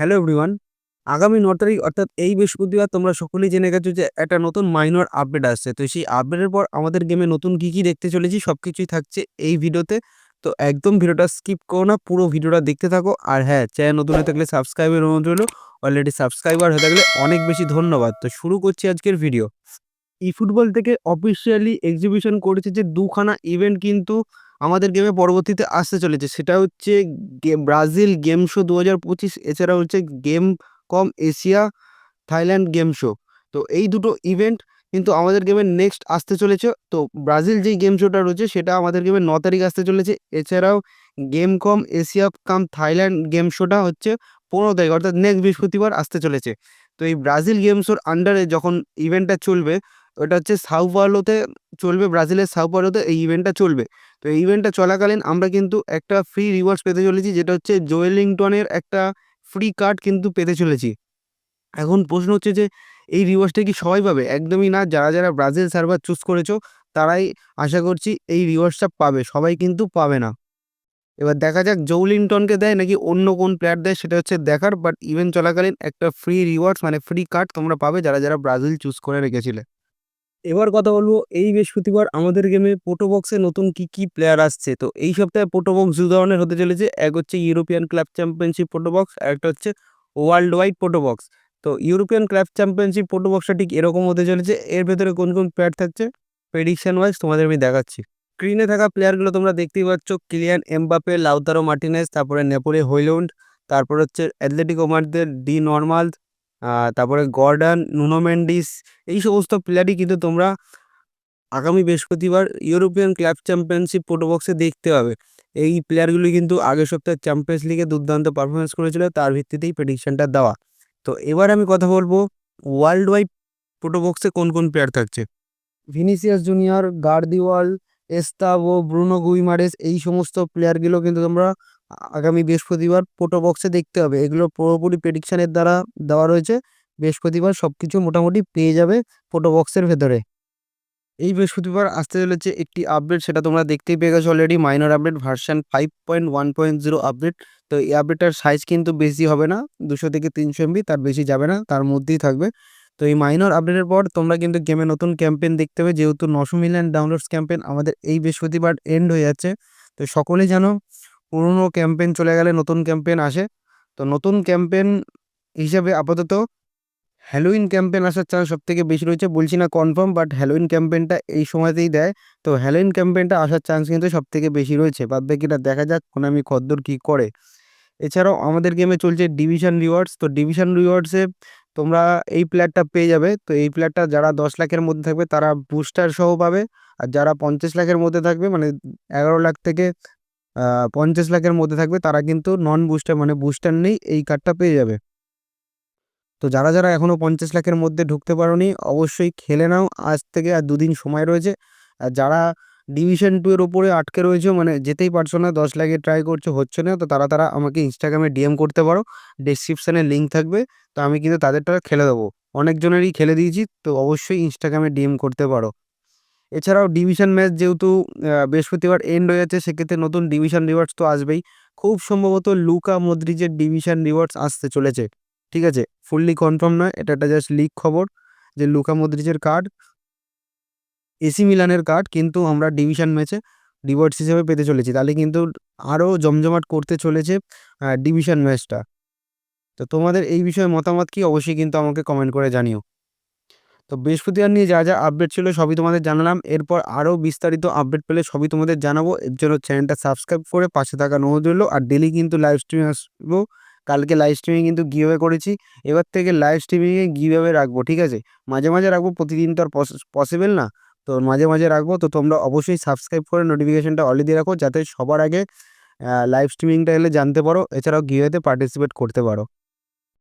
Hello everyone আগামী ন তারিখ অর্থাৎ এই বৃহস্পতিবার তোমরা সকলেই জেনে গেছো যে একটা নতুন মাইনর আপডেট আসছে। তো সেই আপডেটের পর আমাদের গেমে নতুন কী কী দেখতে চলেছি সব কিছুই থাকছে এই ভিডিওতে। তো একদম ভিডিওটা স্কিপ করো না, পুরো ভিডিওটা দেখতে থাকো। আর হ্যাঁ চ্যানেল নতুন হয়ে থাকলে সাবস্ক্রাইবের অনুরোধ রইল। অলরেডি সাবস্ক্রাইবার হয়ে থাকলে অনেক বেশি ধন্যবাদ। তো শুরু করছি আজকের ভিডিও ই ফুটবল থেকে অফিসিয়ালি এক্সিবিশন করেছে যে দুখানা ইভেন্ট কিন্তু আমাদের গেমে পরবর্তীতে আসতে চলেছে। সেটা হচ্ছে ব্রাজিল গেম শো দু হাজার পঁচিশ, এছাড়া হচ্ছে Gamescom Asia Thailand game show তো এই দুটো ইভেন্ট কিন্তু আমাদের গেমে নেক্সট আসতে চলেছে। তো ব্রাজিল যেই গেম শোটা রয়েছে সেটা আমাদের গেমে ন তারিখ আসতে চলেছে। এছাড়াও Gamescom Asia cum Thailand game শোটা হচ্ছে পনেরো তারিখ, অর্থাৎ নেক্সট বৃহস্পতিবার আসতে চলেছে। তো এই ব্রাজিল গেম শোর আন্ডারে যখন ইভেন্টটা চলবে ওটা হচ্ছে সাউ পাওলোতে চলবে, ব্রাজিলের সাউ পাওলোতে এই ইভেন্টটা চলবে। তো এই ইভেন্টটা চলাকালীন আমরা কিন্তু একটা ফ্রি রিওয়ার্ডস পেতে চলেছি, যেটা হচ্ছে জোয়েলিংটনের একটা ফ্রি কার্ড কিন্তু পেতে চলেছি। এখন প্রশ্ন হচ্ছে যে, এই রিওয়ার্ডসটা কি সবাই পাবে? একদমই না। যারা যারা ব্রাজিল সার্ভার চুজ করেছ, তারাই আশা করছি এই রিওয়ার্ডসটা পাবে। সবাই কিন্তু পাবে না। এবার দেখা যাক জৌলিংটনকে দেয় নাকি অন্য কোন প্লেয়ার দেয়, সেটা হচ্ছে দেখার। বাট ইভেন্ট চলাকালীন একটা ফ্রি রিওয়ার্ডস মানে ফ্রি কার্ড তোমরা পাবে, যারা যারা ব্রাজিল চুজ করে রেখেছিলে। এবার কথা বলব, এই বৃহস্পতিবার আমাদের গেমে পোটোবক্সে নতুন কি কি প্লেয়ার আসছে? তো এই সপ্তাহে পোটোবক্স দু ধরনের হতে চলেছে। এক হচ্ছে ইউরোপিয়ান ক্লাব চ্যাম্পিয়নশিপ পোটোবক্স আর একটা হচ্ছে ওয়ার্ল্ড ওয়াইড পোটোবক্স তো ইউরোপিয়ান ক্লাব চ্যাম্পিয়নশিপ পোটোবক্সটা ঠিক এরকম হতে চলেছে। এর ভেতরে কোন কোন প্লেয়ার থাকছে? প্রেডিকশন ওয়াইজ তোমাদের আমি দেখাচ্ছি। স্ক্রিনে থাকা প্লেয়ারগুলো তোমরা দেখতেই পাচ্ছ। কিলিয়ান এমবাপে লাউতারো মার্টিনেস তারপরে নেপোলে হইলুন্ড তারপর হচ্ছে অ্যাথলেটিক ওমারদের ডি নর্মাল তারপরে গর্ডান নুনোমেন্ডিস এই সমস্ত প্লেয়ারই কিন্তু তোমরা আগামী বৃহস্পতিবার ইউরোপিয়ান ক্লাব চ্যাম্পিয়নশিপ পোটোবক্সে দেখতে পাবে। এই প্লেয়ারগুলি কিন্তু আগের সপ্তাহে চ্যাম্পিয়ন্স লিগে দুর্দান্ত পারফরমেন্স করেছিল, তার ভিত্তিতেই প্রেডিকশনটা দেওয়া। তো এবার আমি কথা বলব ওয়ার্ল্ড ওয়াইড পোটোবক্সে কোন কোন প্লেয়ার থাকছে? Vinicius Junior Gvardiol Estevao Bruno Guimaraes এই সমস্ত প্লেয়ারগুলো কিন্তু তোমরা আগামী বৃহস্পতিবার বক্সে দেখতে হবে। এগুলো পুরোপুরি প্রেডিকশানের দ্বারা দেওয়া রয়েছে। বৃহস্পতিবার সব কিছু মোটামুটি পেয়ে যাবে বক্সের ভেতরে। এই বৃহস্পতিবার আসতে চলেছে একটি আপডেট সেটা তোমরা দেখতেই পেয়ে গেছো already minor update version five point one point zero update তো এই আপডেটটার সাইজ কিন্তু বেশি হবে না, দুশো থেকে তিনশো এমবি তার বেশি যাবে না, তার মধ্যেই থাকবে। তো এই মাইনর আপডেটের পর তোমরা কিন্তু গেমে নতুন ক্যাম্পেন দেখতে হবে, যেহেতু নশো মিলিয়ন ডাউনলোডস ক্যাম্পেন আমাদের এই বৃহস্পতিবার এন্ড হয়ে যাচ্ছে। তো সকলেই জানো পুরনো ক্যাম্পেন চলে গেলে নতুন ক্যাম্পেন আসে। তো নতুন ক্যাম্পেন হিসাবে আপাতত হ্যালোইন ক্যাম্পেন আসার চান্স সব থেকে বেশি রয়েছে। বলছি না কনফার্ম, বাট হ্যালোইন ক্যাম্পেনটা এই সময়তেই দেয়। তো হ্যালোইন ক্যাম্পেনটা আসার চান্স কিন্তু সব থেকে বেশি রয়েছে। বাদ বাকিটা দেখা যাক আমি খদ্দর কী করে। এছাড়াও আমাদের গেমে চলছে ডিভিশন রিওয়ার্ডস। তো ডিভিশন রিওয়ার্ডসে তোমরা এই প্লেয়ারটা পেয়ে যাবে। তো এই প্লেয়ারটা যারা দশ লাখের মধ্যে থাকবে তারা বুস্টার সহ পাবে। আর যারা পঞ্চাশ লাখের মধ্যে থাকবে মানে এগারো লাখ থেকে পঞ্চাশ লাখের মধ্যে থাকবে, তারা কিন্তু নন বুস্টার মানে বুস্টার নেই, এই কার্ডটা পেয়ে যাবে। তো যারা যারা এখনও পঞ্চাশ লাখের মধ্যে ঢুকতে পারোনি, অবশ্যই খেলে নাও, আজ থেকে আর দুদিন সময় রয়েছে। আর যারা ডিভিশন টু এর ওপরে আটকে রয়েছে মানে যেতেই পারছ না, দশ লাখে ট্রাই করছ, হচ্ছে না, তো তারা তারা আমাকে ইনস্টাগ্রামে ডিএম করতে পারো ডিসক্রিপশানে লিঙ্ক থাকবে, তো আমি কিন্তু তাদেরটা খেলে দেবো। অনেকজনেরই খেলে দিয়েছি, তো অবশ্যই ইনস্টাগ্রামে ডিএম করতে পারো। এছাড়াও ডিভিশন ম্যাচ যেহেতু বৃহস্পতিবার এন্ড হয়ে যাচ্ছে, সেক্ষেত্রে নতুন ডিভিশন রিওয়ার্ডস তো আসবেই। খুব সম্ভবত লুকা মদ্রিজের ডিভিশন রিওয়ার্ডস আসতে চলেছে, ঠিক আছে? ফুললি কনফার্ম নয়, এটা একটা জাস্ট লিক খবর যে লুকা মদ্রিজের কার্ড এসি মিলানের কার্ড কিন্তু আমরা ডিভিশন ম্যাচে রিওয়ার্ডস হিসেবে পেতে চলেছি। তাহলে কিন্তু আরও জমজমাট করতে চলেছে ডিভিশন ম্যাচটা তো তোমাদের এই বিষয়ে মতামত কি? অবশ্যই কিন্তু আমাকে কমেন্ট করে জানিও। তো বৃহস্পতিবার নিয়ে যা যা আপডেট ছিল সবই তোমাদের জানালাম। এরপর আরও বিস্তারিত আপডেট পেলে সবই তোমাদের জানাব। এর জন্য চ্যানেলটা সাবস্ক্রাইব করে পাশে থাকা অনুরোধ রইল। আর ডেলি কিন্তু লাইভ স্ট্রিমে আসব। কালকে লাইভ স্ট্রিমিং কিন্তু গিভওয়ে করেছি। এবার থেকে লাইভ স্ট্রিমিংয়ে গিভওয়ে রাখব, ঠিক আছে? মাঝে মাঝে রাখব, প্রতিদিন তো আর পসিবল না। তো মাঝে মাঝে রাখব। তো তোমরা অবশ্যই সাবস্ক্রাইব করে নোটিফিকেশানটা অলি দিয়ে রাখো যাতে সবার আগে লাইভ স্ট্রিমিংটা এলে জানতে পারো। এছাড়াও গিভওয়েতে পার্টিসিপেট করতে পারো।